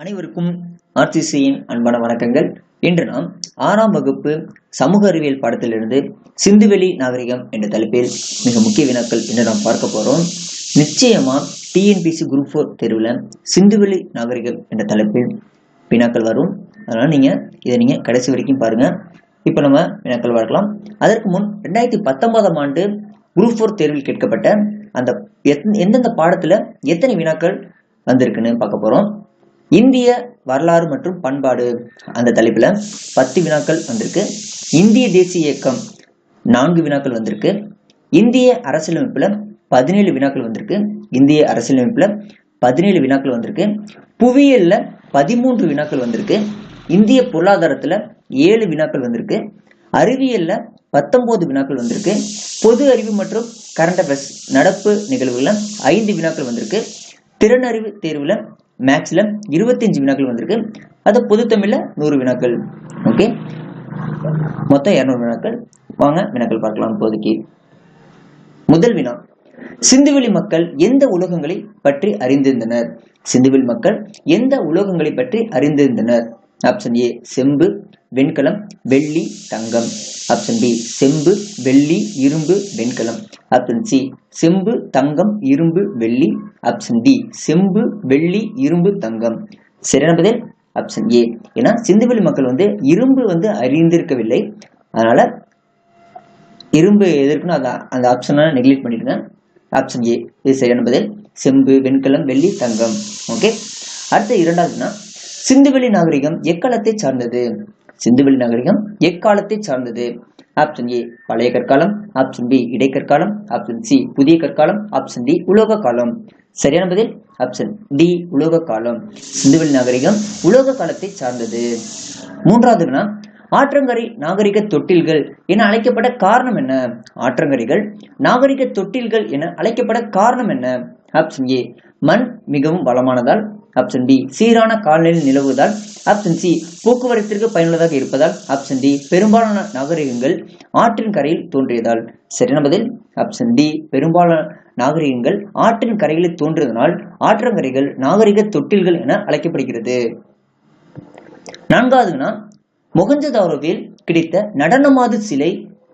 அனைவருக்கும் ஆர்சிசியின் அன்பான வணக்கங்கள். இன்று நாம் ஆறாம் வகுப்பு சமூக அறிவியல் பாடத்திலிருந்து சிந்துவெளி நாகரிகம் என்ற தலைப்பில் மிக முக்கிய வினாக்கள் என்று நாம் பார்க்க போகிறோம் நிச்சயமா டிஎன்பிசி குரூப் ஃபோர் தேர்வில் சிந்துவெளி நாகரிகம் என்ற தலைப்பில் வினாக்கள் வரும். அதனால் நீங்க இதை நீங்க கடைசி வரைக்கும் பாருங்க. இப்போ நம்ம வினாக்கள் பார்க்கலாம். அதற்கு முன் ரெண்டாயிரத்தி பத்தொன்பதாம் ஆண்டு குரூப் ஃபோர் தேர்வில் கேட்கப்பட்ட அந்த எத்- எந்தெந்த பாடத்துல எத்தனை வினாக்கள் வந்திருக்குன்னு பார்க்க போறோம். இந்திய வரலாறு மற்றும் பண்பாடு அந்த தலைப்பில் பத்து வினாக்கள் வந்திருக்கு. இந்திய தேசிய இயக்கம் நான்கு வினாக்கள் வந்திருக்கு. இந்திய அரசியலமைப்பில் பதினேழு வினாக்கள் வந்திருக்கு. இந்திய அரசியலமைப்பில் பதினேழு வினாக்கள் வந்திருக்கு. புவியியல்ல பதிமூன்று வினாக்கள் வந்திருக்கு. இந்திய பொருளாதாரத்துல ஏழு வினாக்கள் வந்திருக்கு. அறிவியலில் பத்தொம்போது வினாக்கள் வந்திருக்கு. பொது அறிவு மற்றும் கரண்ட் அஃபேர்ஸ் நடப்பு நிகழ்வுகளில் ஐந்து வினாக்கள் வந்திருக்கு. திறனறிவு தேர்வில் மேக்ஸில் இருபத்தஞ்சு வினாக்கள் வந்திருக்கு. அது பொது தமிழில் நூறு வினாக்கள். ஓகே மொத்தம் இரநூறு வினாக்கள். வாங்க வினாக்கள் பார்க்கலாம் இப்போதைக்கு. முதல் வினா. சிந்துவெளி மக்கள் எந்த உலோகங்களை பற்றி அறிந்திருந்தனர்? சிந்துவெளி மக்கள் எந்த உலோகங்களை பற்றி அறிந்திருந்தனர்? ஆப்ஷன் ஏ செம்பு வெண்கலம் வெள்ளி தங்கம். ஆப்ஷன் பி செம்பு வெள்ளி இரும்பு வெண்கலம். ஆப்ஷன் சி செம்பு தங்கம் இரும்பு வெள்ளி. ஆப்ஷன் டி செம்பு வெள்ளி இரும்பு தங்கம். சரியான பதில்? ஆப்ஷன் ஏ ஏன்னா சிந்துவெளி மக்கள் வந்து இரும்பு வந்து அறிந்திருக்கவில்லை. அதனால இரும்பு எதற்குன்னு அந்த அந்த ஆப்ஷனை நெக்லெக்ட் பண்ணிடுங்க. ஆப்ஷன் ஏ இது சரியான பதில். செம்பு வெண்கலம் வெள்ளி தங்கம். ஓகே அடுத்த இரண்டாவதுனா சிந்துவெளி நாகரிகம் எக்காலத்தை சார்ந்தது? சிந்துவெளி நாகரிகம் எக்காலத்தை சார்ந்தது? ஆப்ஷன் ஏ பழைய கற்காலம். ஆப்ஷன் பி இடைக்கற்காலம் ஆப்ஷன் சி புதிய கற்காலம். ஆப்ஷன் டி உலோக காலம். சரியான பதில்? ஆப்ஷன் டி உலோக காலம். சிந்துவெளி நாகரிகம் உலோக காலத்தை சார்ந்தது. மூன்றாவதுனா ஆற்றங்கரை நாகரிக தொட்டில்கள் என அழைக்கப்பட காரணம் என்ன? ஆற்றங்கரைகள் நாகரிக தொட்டில்கள் என அழைக்கப்பட காரணம் என்ன? ஆப்ஷன் ஏ மண் மிகவும் வளமானதால். ஆப்ஷன் பி சீரான காலநிலை நிலவுவதால். ஆப்ஷன் சி போக்குவரத்திற்கு பயனுள்ளதாக இருப்பதால் ஆப்ஷன் டி பெரும்பாலான நாகரிகங்கள் ஆற்றின் கரையில் தோன்றியதால். சரியான பதில் ஆப்ஷன் டி பெரும்பாலான நாகரிகங்கள் ஆற்றின் கரைகளில் தோன்றியதனால் ஆற்றங்கரைகள் நாகரிக தொட்டில்கள் என அழைக்கப்படுகிறது. நான்காவதுனா முகஞ்சதாரோவில் கிடைத்த நடனமாது சிலை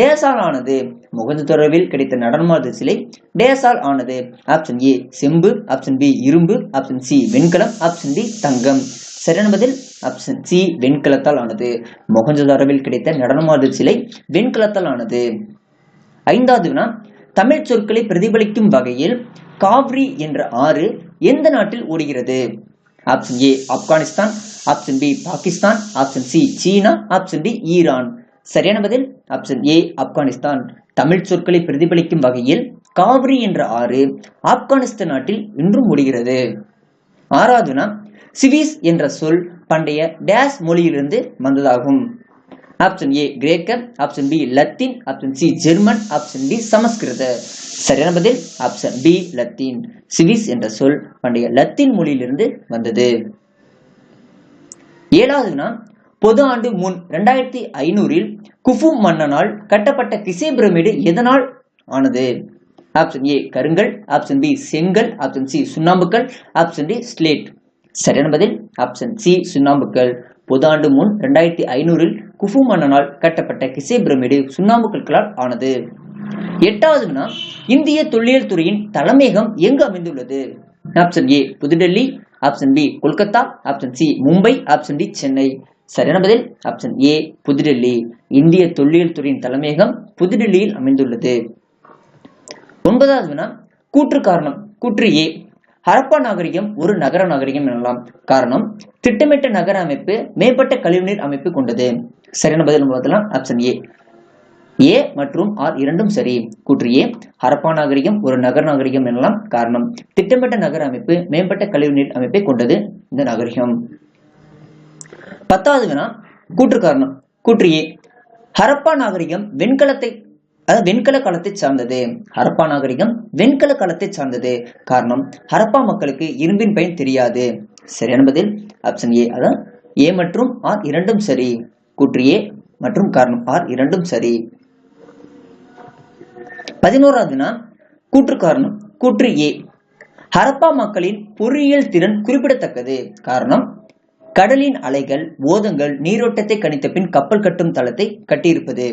டேசால் ஆனது. மொகஞ்சதாரோவில் கிடைத்த நடனமாது சிலை டேசால் ஆனது. ஆப்ஷன் ஏ செம்பு ஆப்ஷன் பி இரும்பு ஆப்ஷன் சி வெண்கலம் ஆப்ஷன் டி தங்கம். சரியான பதில் ஆப்ஷன் சி வெண்கலத்தால் ஆனது. மொகஞ்சதாரவில் கிடைத்த நடனமாது சிலை வெண்கலத்தால் ஆனது. ஐந்தாவது வினா தமிழ் சொற்களை பிரதிபலிக்கும் வகையில் காவ்ரி என்ற ஆறு எந்த நாட்டில் ஓடுகிறது? Option A Afghanistan. Option B Pakistan. Option C China. Option D Iran. சரியான பதில்? Option A Afghanistan. தமிழ் சொற்களை பிரதிபலிக்கும் வகையில் காவிரி என்ற ஆறு ஆப்கானிஸ்தான் நாட்டில் இன்றும் ஓடுகிறது. ஆறாவதுனா சிவிஸ் என்ற சொல் பண்டைய டேஸ் மொழியிலிருந்து வந்ததாகும். ஆப்ஷன் ஏ கிரேக்க option B Latin. Option C German. Option D சமஸ்கிருத. சரியான பதில்? Option B Latin. சிவிஸ் என்ற சொல் பண்டைய லத்தீன் மொழியிலிருந்து வந்தது. ஏழாவதுனா பொது ஆண்டு முன் ரெண்டாயிரத்தி ஐநூறில் குஃபு மன்னனால் கட்டப்பட்ட கிசே பிரமிடு எதனால் ஆனது? ஆப்ஷன் ஏ கருங்கல். ஆப்ஷன் பி செங்கல். ஆப்ஷன் சி சுண்ணாம்புக்கல் ஆப்ஷன் டி ஸ்லேட். சரியான பதில் ஆப்ஷன் சி சுண்ணாம்புக்கல் புதாண்டு முன் ரெண்டாயிரத்தி ஐநூறில் குஃபு மன்னனால் கட்டப்பட்ட கிசே பிரமிடு சுண்ணாம்புக்கற்களால் ஆனது. எட்டாவது வினா இந்திய தொல்லியல் துறையின் தலைமையகம் எங்கு அமைந்துள்ளது? Option A Pudhu Delhi. Option B Kolkata. Option C Mumbai. Option D Chennai. சரியான பதில் ஆப்ஷன் ஏ புதுடெல்லி. இந்திய தொல்லியல் துறையின் தலைமையகம் புதுடெல்லியில் அமைந்துள்ளது. ஒன்பதாவது வினா கூற்று காரணம். கூற்று ஏ ஹரப்பா நாகரிகம் ஒரு நகர நாகரிகம் எனலாம். காரணம் திட்டமிட்ட நகர அமைப்பு மேம்பட்ட கழிவுநீர் அமைப்பு கொண்டது. சரியான பதில் பார்த்தலாம் ஆப்ஷன் ஏ ஏ மற்றும் ஆர் இரண்டும் சரி. கூற்று ஏ ஹரப்பா நாகரிகம் ஒரு நகர நாகரிகம் எனலாம். காரணம் திட்டமிட்ட நகர அமைப்பு மேம்பட்ட கழிவுநீர் அமைப்பை கொண்டது இந்த நாகரிகம். பத்தாவது வினா கூற்று காரணம். கூற்று ஏ ஹரப்பா நாகரிகம் வெண்கலத்தை அதாவது வெண்கல காலத்தை சார்ந்தது. ஹரப்பா நாகரிகம் வெண்கல காலத்தை சார்ந்தது. காரணம் ஹரப்பா மக்களுக்கு இரும்பின் பயன் தெரியாது. சரியான பதில் ஆப்ஷன் ஏ அதான் ஏ மற்றும் ஆர் இரண்டும் சரி. கூற்று ஏ மற்றும் காரணம் ஆர் இரண்டும் சரி. பதினோராவதுனா கூற்று காரணம் கூற்று ஏ ஹரப்பா மக்களின் பொறியியல் திறன் குறிப்பிடத்தக்கது. காரணம் கடலின் அலைகள் ஓதங்கள் நீரோட்டத்தை கணித்த பின் கப்பல் கட்டும் தளத்தை கட்டியிருப்பது.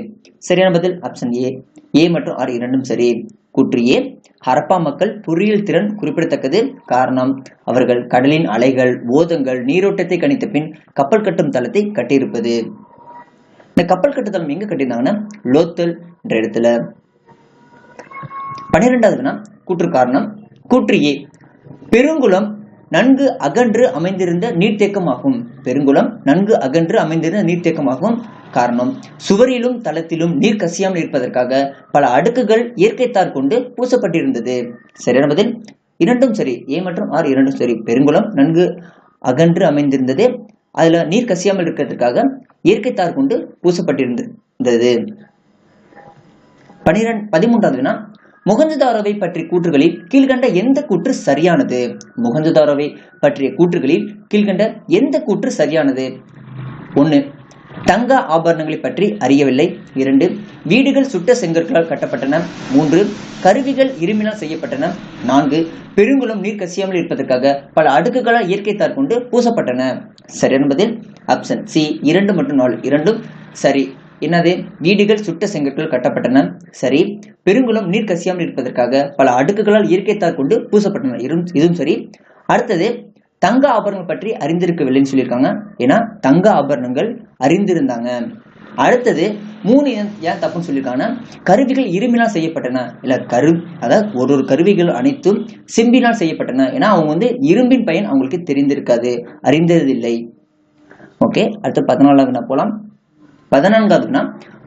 சரியான பதில் ஆப்ஷன் ஏ ஏ மற்றும் ஆர் இரண்டும் சரி. கூற்று ஏ ஹரப்பா மக்கள் பொறியியல் திறன் குறிப்பிடத்தக்கது காரணம். அவர்கள் கடலின் அலைகள் ஓதங்கள் நீரோட்டத்தை கணித்த பின் கப்பல் கட்டும் தளத்தை கட்டியிருப்பது. இந்த கப்பல் கட்டுத்தளம் எங்க கட்டியிருந்தாங்கன்னா லோத்தல் என்ற இடத்துல. பன்னிரெண்டாவது கூற்று காரணம். கூற்று ஏ பெருங்குளம் நன்கு அகன்று அமைந்திருந்த நீர்த்தேக்கமாகும். பெருங்குளம் நன்கு அகன்று அமைந்திருந்த நீர்த்தேக்கமாகும். காரணம் சுவரிலும் தளத்திலும் நீர் கசியாமல் இருப்பதற்காக பல அடுக்குகள் இயற்கைத்தார் கொண்டு பூசப்பட்டிருந்தது. சரியான பதில் இரண்டும் சரி ஏ மற்றும் ஆர் இரண்டும் சரி. பெருங்குளம் நன்கு அகன்று அமைந்திருந்தது. அதுல நீர் கசியாமல் இருக்கிறதுக்காக இயற்கைத்தார் கொண்டு பூசப்பட்டிருந்தது. பனிரெண்டு பதிமூன்றாவது வினா முகஞ்சதாரோவை பற்றிய கூற்றுகளில் கீழ்கண்ட எந்த கூற்று சரியானது? முகஞ்சதாரோவை பற்றிய கூற்றுகளில் கீழ்கண்ட எந்த கூற்று சரியானது? ஒன்று தங்க ஆபரணங்களை பற்றி அறியவில்லை. இரண்டு வீடுகள் சுட்ட செங்கற்களால் கட்டப்பட்டன. மூன்று கருவிகள் இரும்பினால் செய்யப்பட்டன. நான்கு பெருங்குளம் நீர் கசியாமல் இருப்பதற்காக பல அடுக்குகளால் இயற்கை தார் கொண்டு பூசப்பட்டன. சரி என்பதில் ஆப்ஷன் சி இரண்டு மற்றும் நாலு. இரண்டும் சரி. என்னது? வீடுகள் சுட்ட செங்கற்கள் கட்டப்பட்டன. சரி. பெருங்குளம் நீர் கசியாமல் இருப்பதற்காக பல அடுக்குகளால் இயற்கை தார் கொண்டு பூசப்பட்டன. இரு இதுவும் சரி. அடுத்தது தங்க ஆபரணங்கள் பற்றி அறிந்திருக்கவில்லைன்னு சொல்லியிருக்காங்க. ஏன்னா தங்க ஆபரணங்கள் அறிந்திருந்தாங்க. அடுத்தது மூணு ஏன் தப்புன்னு சொல்லியிருக்காங்கன்னா கருவிகள் இரும்பினால் செய்யப்பட்டன. இல்ல கரு அதாவது ஒரு ஒரு கருவிகள் அனைத்தும் செம்பினால் செய்யப்பட்டன. ஏன்னா அவங்க வந்து இரும்பின் பயன் அவங்களுக்கு தெரிந்திருக்காது அறிந்ததில்லை. ஓகே அடுத்து பதினாலாவது நான் போலாம். பதினான்காவதுனா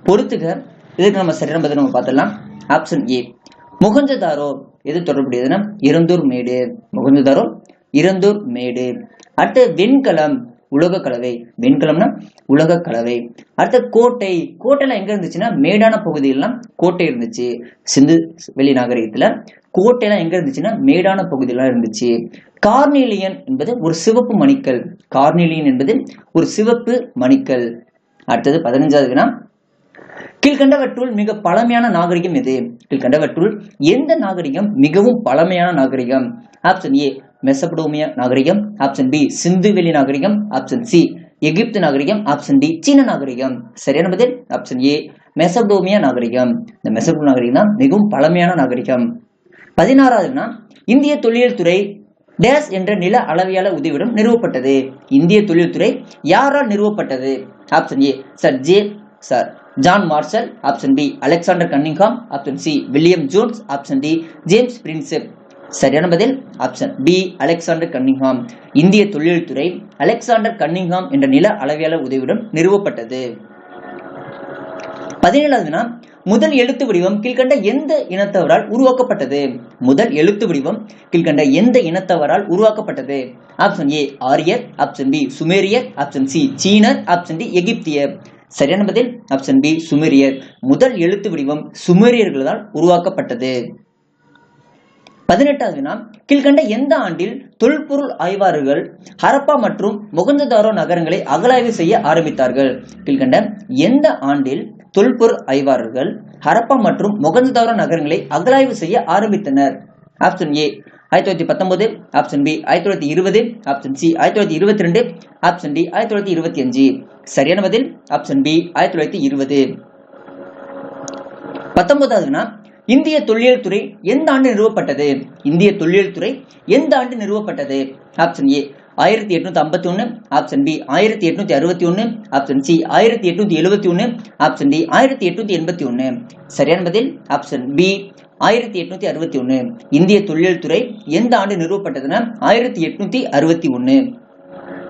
பொறுத்துக இதுக்கு நம்ம சரியான பதில் நம்ம பார்த்துடலாம். Option A Mohenjodaro. எது தொடர்புடையதுன்னா இருந்தூர் மேடு. முகஞ்சதாரோ இருந்தூர் மேடு. அடுத்து வெண்கலம் உலக கலவை வெண்கலம்னா உலக கலவை அடுத்த கோட்டை. கோட்டைலாம் எங்க இருந்துச்சுன்னா மேடான பகுதியெல்லாம் கோட்டை இருந்துச்சு. சிந்து வெளி நாகரிகத்துல கோட்டைலாம் எங்க இருந்துச்சுன்னா மேடான பகுதியெல்லாம் இருந்துச்சு. கார்னிலியன் என்பது ஒரு சிவப்பு மணிக்கல். கார்னிலியன் என்பது ஒரு சிவப்பு மணிக்கல். அடுத்தது பதினஞ்சாவதுனா கீழ்கண்டவற்றுள் மிக பழமையான நாகரிகம் எது? கீழ்கண்டவற்றுள் எந்த நாகரிகம் மிகவும் பழமையான நாகரிகம்? ஆப்ஷன் ஏ மெசபடோமியா நாகரிகம். ஆப்ஷன் பி சிந்துவெளி நாகரிகம். ஆப்ஷன் சி எகிப்து நாகரிகம். ஆப்ஷன் டி சீன நாகரிகம். சரியான பதில்? ஆப்ஷன் ஏ மெசபடோமியா நாகரிகம். இந்த மெசபடோ நாகரிகம் தான் மிகவும் பழமையான நாகரிகம். பதினாறாவதுனா இந்திய தொழில் துறை டேஸ் என்ற நில அளவியாளர் உதவியுடன் நிறுவப்பட்டது. இந்திய தொழில்துறை யாரால் நிறுவப்பட்டது? Option A sir J sir John Marshall option B Alexander Cunningham option C William Jones option D James Prinsep சரியான பதில்? ஆப்ஷன் பி அலெக்சாண்டர் கன்னிங்ஹாம் இந்திய தொழில்துறை அலெக்சாண்டர் கன்னிங்ஹாம் என்ற நில அளவியாளர் உதவியுடன் நிறுவப்பட்டது. பதினேழாவது வினா முதல் எழுத்து வடிவம் கீழ்கண்ட எந்த இனத்தவரால் உருவாக்கப்பட்டது? முதல் எழுத்து வடிவம் கீழ்கண்ட எந்த இனத்தவரால் உருவாக்கப்பட்டது? ஆப்ஷன் ஏ ஆரியர். ஆப்ஷன் பி சுமேரியர். ஆப்ஷன் சி சீனர். ஆப்ஷன் டி எகிப்தியர். சரியான பதில். ஆப்ஷன் பி சுமேரியர். முதல் எழுத்து வடிவம் சுமேரியர்களால் உருவாக்கப்பட்டது. பதினெட்டாவது வினா கீழ்கண்ட எந்த ஆண்டில் தொல்பொருள் ஆய்வாளர்கள் ஹரப்பா மற்றும் மொகஞ்சதாரோ நகரங்களை அகலாய்வு செய்ய ஆரம்பித்தார்கள்? கீழ்கண்ட எந்த ஆண்டில் தொல்பொருள் ஆய்வாளர்கள் ஹரப்பா மற்றும் மொகஞ்சதாரோ நகரங்களை அகலாய்வு செய்ய ஆரம்பித்தனர்? ஆப்ஷன் ஏ ஆயிரத்தி தொள்ளாயிரத்தி பத்தொன்பது. ஆப்ஷன் பி ஆயிரத்தி தொள்ளாயிரத்தி இருபது. ஆப்ஷன் சி ஆயிரத்தி தொள்ளாயிரத்தி இருபத்தி ரெண்டு ஆப்ஷன் டி ஆயிரத்தி தொள்ளாயிரத்தி இருபத்தி அஞ்சு. சரியான பதில்? ஆப்ஷன் பி ஆயிரத்தி தொள்ளாயிரத்தி இருபது. பத்தொன்பதாவதுனா இந்திய தொல்லியல் துறை எந்த ஆண்டு நிறுவப்பட்டது? இந்திய தொல்லியல் துறை எந்த ஆண்டு நிறுவப்பட்டது? ஆப்ஷன் ஏ ஆயிரத்தி எட்நூத்தி ஐம்பத்தி ஒன்னு ஆப்ஷன் பி ஆயிரத்தி எட்நூத்தி அறுபத்தி ஒன்னு ஆப்ஷன் சி ஆயிரத்தி எட்நூத்தி எழுபத்தி ஒன்னு ஆப்ஷன் டி ஆயிரத்தி எட்நூத்தி எண்பத்தி ஒன்னு சரியான பதில்? ஆப்ஷன் பி ஆயிரத்தி எட்நூத்தி அறுபத்தி ஒன்னு இந்திய தொல்லியல் துறை எந்த ஆண்டு நிறுவப்பட்டதுன்னா ஆயிரத்தி எட்நூத்தி அறுபத்தி ஒன்னு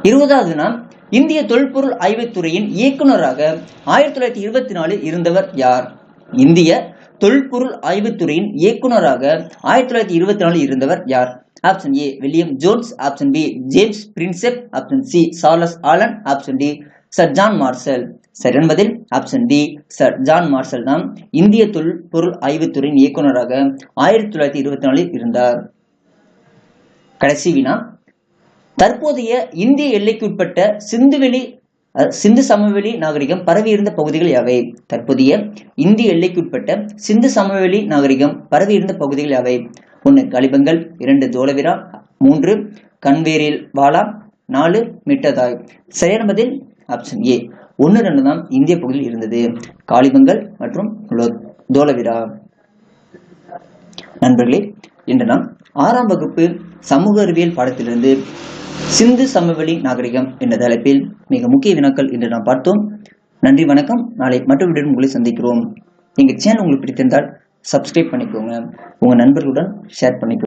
இருபதாவது நாம் இந்திய தொல்பொருள் ஆய்வுத்துறையின் இயக்குநராக ஆயிரத்தி தொள்ளாயிரத்தி இருபத்தி நாலில் இருந்தவர் யார்? இந்திய தொல்பொருள் ஆய்வுத்துறையின் இயக்குநராக ஆயிரத்தி தொள்ளாயிரத்தி இருபத்தி நாலில் இருந்தவர் யார்? Option A William Jones option B James Prinsep option C Charles Allen option D sir John Marshall சரி என்பதில் option D sir John Marshall தான் இந்திய தொல்பொருள் ஆய்வுத்துறையின் இயக்குநராக ஆயிரத்தி தொள்ளாயிரத்தி இருபத்தி நாலில் இருந்தார். கடைசி வினா தற்போதைய இந்திய எல்லைக்குட்பட்ட சிந்துவெளி சிந்து சமவெளி நாகரிகம் பரவியிருந்த பகுதிகள் யாவை? தற்போதைய இந்திய எல்லைக்குட்பட்ட சிந்து சமவெளி நாகரிகம் பரவியிருந்த பகுதிகள் யாவை? ஒன்று கலிபங்கள் இரண்டு தோலவிரா மூன்று கன்வேரில் வாலா நாலு மிட்டதாய். சரியான பதில் ஆப்ஷன் ஏ ஒன்று ரெண்டு தான் இந்திய பகுதியில் இருந்தது. காளிபங்கல் மற்றும் தோலவிரா. நண்பர்களே இன்று நாம் ஆறாம் வகுப்பு சமூக அறிவியல் பாடத்திலிருந்து சிந்து சமவெளி நாகரிகம் என்ற தலைப்பில் மிக முக்கிய வினாக்கள் இன்று நாம் பார்த்தோம். நன்றி வணக்கம். நாளை மற்றொரு வீடியோவில் உங்களை சந்திக்கிறோம். எங்கள் சேனல் உங்களுக்கு பிடித்திருந்தால் சப்ஸ்கிரைப் பண்ணிக்கோங்க. உங்கள் நண்பர்களுடன் ஷேர் பண்ணிக்கோங்க.